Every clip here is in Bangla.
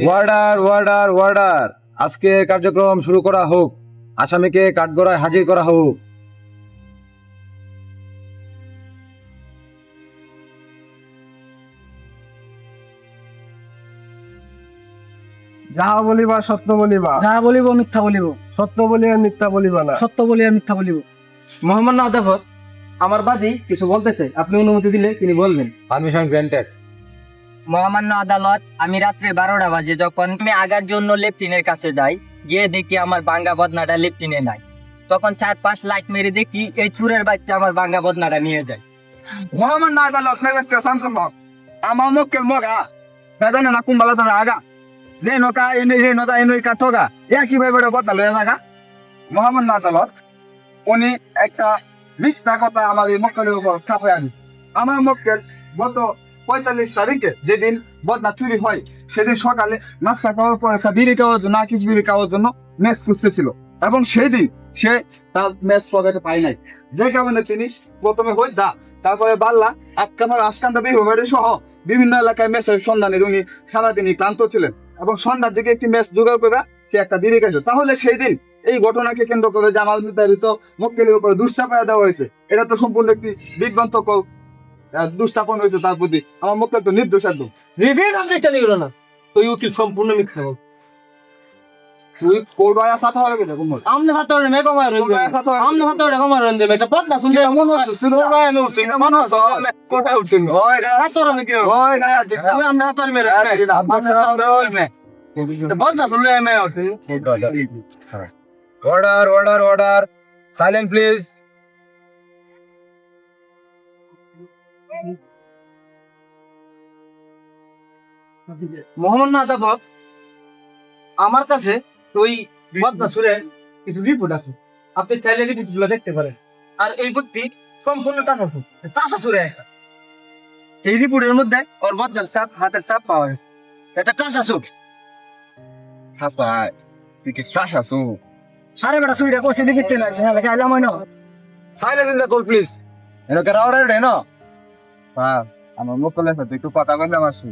ওয়ার্ডার ওয়ার্ডার ওয়ার্ডার আজকে কার্যক্রম শুরু করা হোক। আসামিকে কাঠগড়ায় হাজির করা হোক। যাহা বলিবা সত্য বলিবা। যাহা বলিব মিথ্যা বলিব। সত্য বলিয়া মিথ্যা বলিবা না। সত্য বলিয়া মিথ্যা বলিব। মোহাম্মদ আদাফত আমার বাদী কিছু বলতে চাই। আপনি অনুমতি দিলে তিনি বলবেন। পারমিশন গ্র্যান্টেড মহামান্য আদালত, আমি রাত্রে বারোটা বাজে যখন আমি আগার জন্য লেফটিনের কাছে যাই, গিয়ে দেখি আমার বাঙ্গা বদনাটা লেফটিনে নাই। তখন চার পাঁচ লাইট মেরে দেখি এই চুরের বাচ্চা আমার বাঙ্গা বদনাটা নিয়ে যায়। মোহাম্মদ আদালত সামসুম হক, আমার মক্কেল মগা। বেদানে না কুম্বালা আগা। নে নকা এনে হে নতা এনে কা ঠগা। ইয়া কি ভাই বড় থাকা। মোহাম্মদ আদালত, উনি একটা মিথ্যা কথা আমার এই মক্কেলের উপর চাপে আনি আমার মক্কেল গত পঁয়তাল্লিশ তারিখে যেদিন বদনা চুরি হয়, সেদিন সকালে নাস্তা খাওয়ার পর একটা বিড়ি খাওয়ার জন্য আকিস বিড়ি খাওয়ার জন্য মেস খুঁজতেছিল এবং সেই দিন সে তার মেস পকেটে পায় নাই। যে কারণে তিনি প্রথমে হই দা, তারপরে বাল্লা আটকানোর আশকান্তা বিভাগের সহ বিভিন্ন এলাকায় মেসের সন্ধানে উনি সারাদিনই ক্লান্ত ছিলেন এবং সন্ধ্যার দিকে একটি মেস জোগাড় করে সে একটা দিদি গেছে তাহলে সেই দিন এই ঘটনাকে কেন্দ্র করে জামাল নির্ধারিত মক্কেলের উপরে দুষ্টাপায়া দেওয়া হয়েছে। এটা তো সম্পূর্ণ একটি বিভ্রান্তকর দুষ্টাপন হয়েছে তার প্রতি। আমার মক্কেল তো নির্দোষ একদম। চালিয়ে গেল না। তুই উকিল সম্পূর্ণ মিথ্যা বল। তুই কোর্ট আয়া সাথে হবে কিনা কুমর আমনে হাতে ওরে আমনে হাতে ওরে কমার রইছে একটা পদ্মা শুনছে মন হচ্ছে তুই নো মন হচ্ছে কোর্টে উঠছেন ওই হাতে ওরে নাকি? ওই দেখ তুই আমনে হাতে ওরে মেরে পদ্মা শুনলে মে হচ্ছে order order order silent please Mohammad আমার কাছে ওই পদ্মা সুরে কিছু রিপোর্ট আছে। আপনি চাইলে দেখতে পারেন। আর এই ব্যক্তি সম্পূর্ণ এই রিপোর্টের মধ্যে ওর বদনার সাপ, হাতের সাপ পাওয়া গেছে। এটা তুই কি আরে বেটা সুইটা করছে দেখিতে না। প্লিজ এনো কে রাওয়ার রে, না। আমার মক্কেলের সাথে একটু কথা বলতে আসছি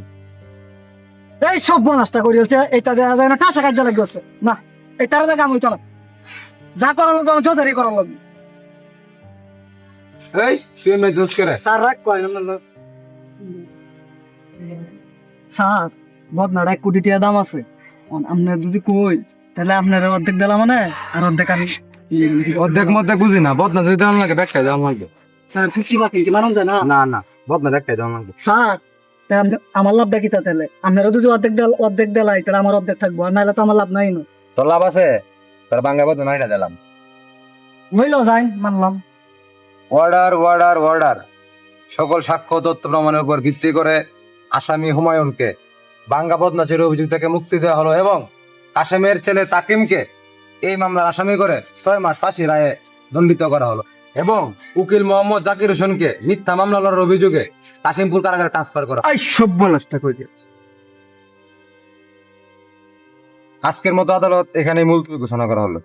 এই সব বনাসটা করি হচ্ছে এইটা দেওয়া যায় না টাকা কাজ লাগে গেছে। না এই তারা দেখা আমি চলা যা করার লোক আমি চৌধারি করার লোক এই তুই মে করে। স্যার রাখ কয় না স্যার বদনাটা এক কোটি টাকা দাম আছে। আপনার যদি কই তাহলে আপনার অর্ধেক দিলাম মানে আর অর্ধেক আমি অর্ধেক মধ্যে বুঝি না বদনা যদি দেওয়ার লাগে ব্যাখ্যা দাম লাগে। স্যার ফিফটি পার্সেন্ট কি মানুষ না না না। বদনা দেওয়ার লাগে। স্যার আমার লাভ দেখি তাহলে আপনারা যদি অর্ধেক দেল অর্ধেক দেলাই তাহলে আমার অর্ধেক থাকব। আর নাহলে তো আমার লাভ নাই না। তোর লাভ আছে? তোর বাঙ্গা বদনা এটা দিলাম। হইল যাই মানলাম। অর্ডার অর্ডার অর্ডার সকল সাক্ষ্য তথ্য প্রমাণের উপর ভিত্তি করে আসামি হুমায়ুনকে বাঙ্গা বদনাচের অভিযোগ থেকে মুক্তি দেওয়া হলো এবং কাশেমের ছেলে তাকিমকে এই মামলার আসামি করে ছয় মাস ফাঁসি রায়ে দণ্ডিত করা হলো। এবং উকিল মোহাম্মদ জাকির হোসেনকে মিথ্যা মামলা লড়ার অভিযোগে কাশিমপুর কারাগারে ট্রান্সফার করা। আই সব বলাসটা করে দিয়েছে। আজকের মতো আদালত এখানে মুলতবি ঘোষণা করা হলো।